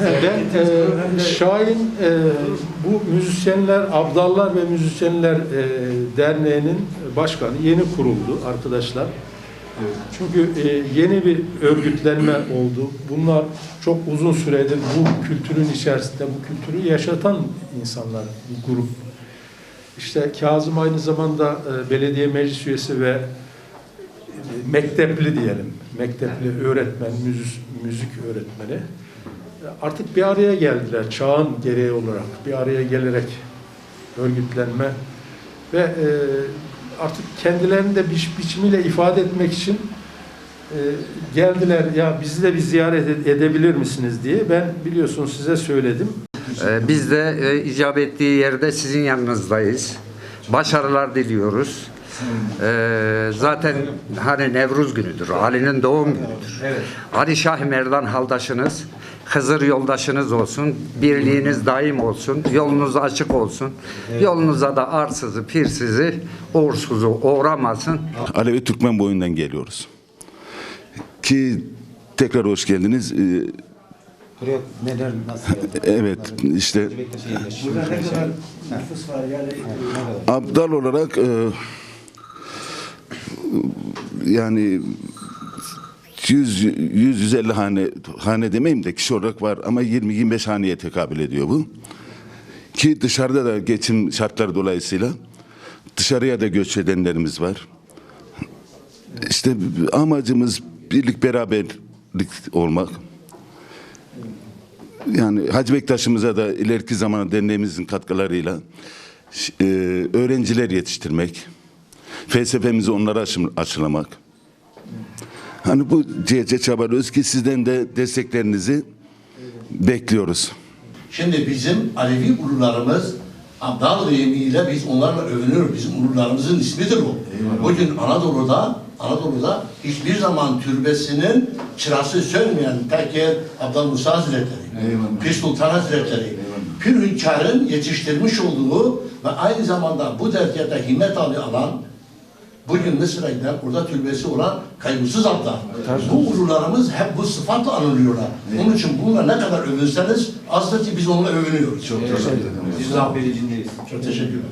Ben e, Şahin e, bu müzisyenler, Abdallar ve Müzisyenler e, Derneği'nin başkanı yeni kuruldu arkadaşlar. Çünkü e, yeni bir örgütlenme oldu. Bunlar çok uzun süredir bu kültürün içerisinde bu kültürü yaşatan insanlar, bir grup. İşte Kazım aynı zamanda e, belediye meclis üyesi ve e, mektepli diyelim. Mektepli öğretmen, müzik, müzik öğretmeni. Artık bir araya geldiler çağın gereği olarak. Bir araya gelerek örgütlenme ve e, artık kendilerini de bir biçimiyle ifade etmek için e, geldiler. Ya bizi de bir ziyaret ed- edebilir misiniz diye. Ben biliyorsunuz size söyledim. Ee, Biz de e, icap ettiği yerde sizin yanınızdayız. Başarılar diliyoruz. Ee, zaten hani Nevruz günüdür, Ali'nin doğum günüdür. Ali Şah Merdan haldaşınız, Hızır yoldaşınız olsun, birliğiniz daim olsun, yolunuz açık olsun. Yolunuza da arsızı, pirsizi, uğursuzu uğramasın. Alevi Türkmen boyundan geliyoruz. Ki tekrar hoş geldiniz. Ee, Buraya neler nasıl? Evet işte. Burada ne kadar nüfus var yani abdal olarak e, yani 100 100 150 hane hane demeyeyim de kişi olarak var ama 20 25 haneye tekabül ediyor bu. Ki dışarıda da geçim şartları dolayısıyla dışarıya da göç edenlerimiz var. İşte amacımız birlik beraberlik olmak. Yani Hacı Bektaş'ımıza da ileriki zamanda derneğimizin katkılarıyla e, öğrenciler yetiştirmek, felsefemizi onlara aşı- aşılamak. Hani bu cihete çabalıyoruz ki sizden de desteklerinizi bekliyoruz. Şimdi bizim Alevi ulularımız Abdal deyimiyle biz onlarla övünüyoruz. Bizim ulularımızın ismidir o. Bugün Anadolu'da Anadolu'da hiçbir zaman türbesinin çırası sönmeyen Tekke Abdal Musa Hazretleri, Pir Sultan Hazretleri, Pir Hünkâr'ın yetiştirmiş olduğu ve aynı zamanda bu dergâhta himmet ali alan Bugün Mısır'a giden orada türbesi olan kaygısız abdal. Bu ulularımız hep bu sıfatla anılıyorlar. Onun için bununla ne kadar övünseniz azdır ki biz onunla övünüyoruz. Çok Biz de habericindeyiz. Çok teşekkür ederim.